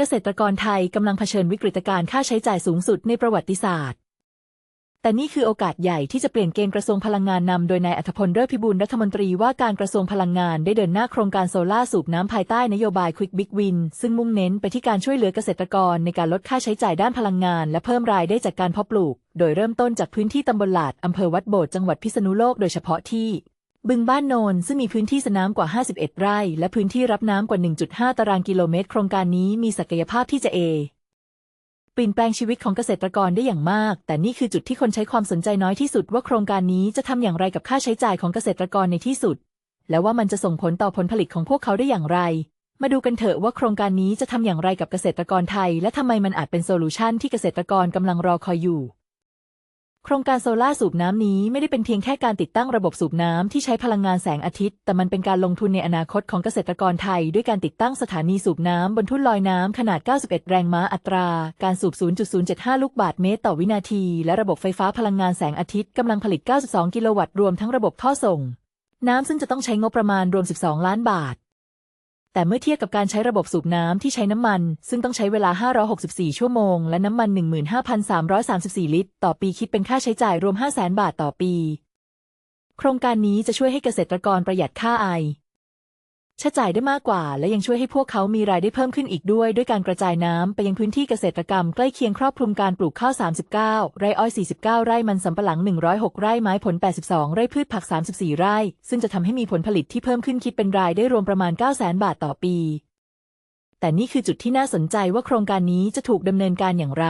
เกษตรกรไทยกำลังเผชิญวิกฤตการณ์ค่าใช้จ่ายสูงสุดในประวัติศาสตร์ แต่นี่คือโอกาสใหญ่ที่จะเปลี่ยนเกมกระทรวงพลังงานนำโดยนายอัธพลเลิศพิบูลรัฐมนตรีว่าการกระทรวงพลังงานได้เดินหน้าโครงการโซล่าสูบน้ำภายใต้นโยบาย Quick Big Win ซึ่งมุ่งเน้นไปที่การช่วยเหลือเกษตรกรในการลดค่าใช้จ่ายด้านพลังงาน และเพิ่มรายได้จากการเพาะปลูก โดยเริ่มต้นจากพื้นที่ตำบลหลาดอำเภอวัดโบดจังหวัดพิษณุโลกโดยเฉพาะที่ บึงบ้านโนนซึ่งมีพื้นที่สนามกว่า 51 ไร่ และพื้นที่รับน้ำกว่า 1.5 ตารางกิโลเมตร โครงการนี้มีศักยภาพที่จะเอเปลี่ยนแปลงชีวิตของเกษตรกรได้อย่างมาก แต่นี่คือจุดที่คนใช้ความสนใจน้อยที่สุดว่าโครงการนี้จะทำอย่างไรกับค่าใช้จ่ายของเกษตรกรในที่สุด และว่ามันจะส่งผลต่อผลผลิตของพวกเขาได้อย่างไร มาดูกันเถอะว่าโครงการนี้จะทำอย่างไรกับเกษตรกรไทย และทำไมมันอาจเป็นโซลูชันที่เกษตรกรกำลังรอคอยอยู่ โครงการโซลาร์สูบน้ำนี้ไม่ได้เป็นเพียงแค่การติดตั้งระบบสูบน้ำที่ใช้พลังงานแสงอาทิตย์ แต่มันเป็นการลงทุนในอนาคตของเกษตรกรไทย ด้วยการติดตั้งสถานีสูบน้ำบนทุ่นลอยน้ำขนาด 91 แรงม้าอัตรา การสูบ 0.075 ลูกบาศก์เมตรต่อวินาที และระบบไฟฟ้าพลังงานแสงอาทิตย์กำลังผลิต 92 กิโลวัตต์รวมทั้งระบบท่อส่ง น้ำซึ่งจะต้องใช้งบประมาณรวม 12 ล้านบาท แต่เมื่อเทียบกับการใช้ระบบสูบน้ำที่ใช้น้ำมัน ซึ่งต้องใช้เวลา 564 ชั่วโมง และน้ำมัน 15,334 ลิตร ต่อปีคิดเป็นค่าใช้จ่ายรวม 500,000 บาทต่อปี โครงการนี้จะช่วยให้เกษตรกรประหยัดค่าไอ ใช้จ่ายได้มากกว่า และยังช่วยให้พวกเขามีรายได้เพิ่มขึ้นอีกด้วย ด้วยการกระจายน้ำไปยังพื้นที่เกษตรกรรมใกล้เคียงครอบคลุมการปลูกข้าว 39 ไร่อ้อย 49 ไร่มันสำปะหลัง 106 ไร่ไม้ผล 82 ไร่พืชผัก 34 ไร่ ซึ่งจะทำให้มีผลผลิตที่เพิ่มขึ้นคิดเป็นรายได้รวมประมาณ 900,000 บาทต่อปี แต่นี่คือจุดที่น่าสนใจว่าโครงการนี้จะถูกดำเนินการอย่างไร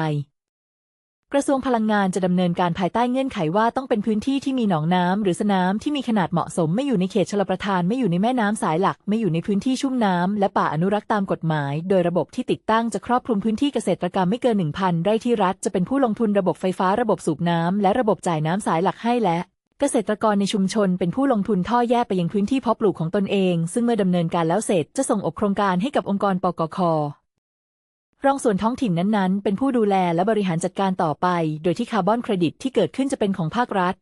กระทรวงพลังงานจะดำเนินการภายใต้เงื่อนไขว่าต้องเป็นพื้นที่ที่มีหนองน้ำหรือสนามที่มีขนาดเหมาะสมไม่อยู่ในเขตชลประทานไม่อยู่ในแม่น้ำสายหลัก ไม่อยู่ในพื้นที่ชุ่มน้ำและป่าอนุรักษ์ตามกฎหมาย โดยระบบที่ติดตั้งจะครอบคลุมพื้นที่เกษตรกรรมไม่เกิน 1,000 ไร่ที่รัฐจะเป็นผู้ลงทุนระบบไฟฟ้าระบบสูบน้ำและระบบจ่ายน้ำสายหลักให้และเกษตรกรในชุมชนเป็นผู้ลงทุนท่อแยกไปยังพื้นที่เพาะปลูกของตนเอง ซึ่งเมื่อดำเนินการแล้วเสร็จจะส่งอบโครงการให้กับองค์กรปกค รองส่วนท้องถิ่นนั้นๆ เป็นผู้ดูแลและบริหารจัดการต่อไป โดยที่คาร์บอนเครดิตที่เกิดขึ้นจะเป็นของภาครัฐ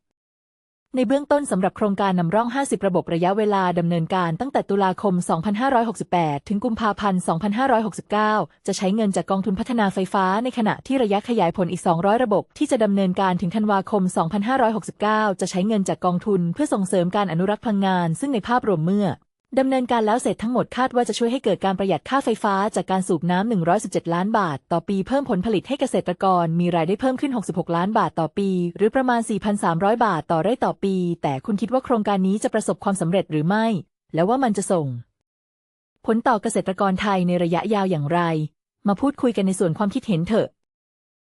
ในเบื้องต้นสำหรับโครงการนำร่อง 50 ระบบระยะเวลาดำเนินการตั้งแต่ตุลาคม 2568 ถึงกุมภาพันธ์ 2569 จะใช้เงินจากกองทุนพัฒนาไฟฟ้าในขณะที่ระยะขยายผลอีก 200 ระบบที่จะดำเนินการถึงธันวาคม 2569 จะใช้เงินจากกองทุน เพื่อส่งเสริมการอนุรักษ์พลังงาน ซึ่งในภาพรวมเมื่อ ดำเนินการแล้วเสร็จทั้งหมดคาดว่าจะช่วยให้เกิดการประหยัดค่าไฟฟ้าจากการสูบน้ำ 117 ล้านบาท ต่อปีเพิ่มผลผลิตให้เกษตรกรมีรายได้เพิ่มขึ้น 66 ล้านบาทต่อปี หรือประมาณ 4,300 บาทต่อไร่ต่อปี แต่คุณคิดว่าโครงการนี้จะประสบความสำเร็จหรือไม่ แล้วว่ามันจะส่ง ผลต่อเกษตรกรไทยในระยะยาวอย่างไร มาพูดคุยกันในส่วนความคิดเห็นเถอะ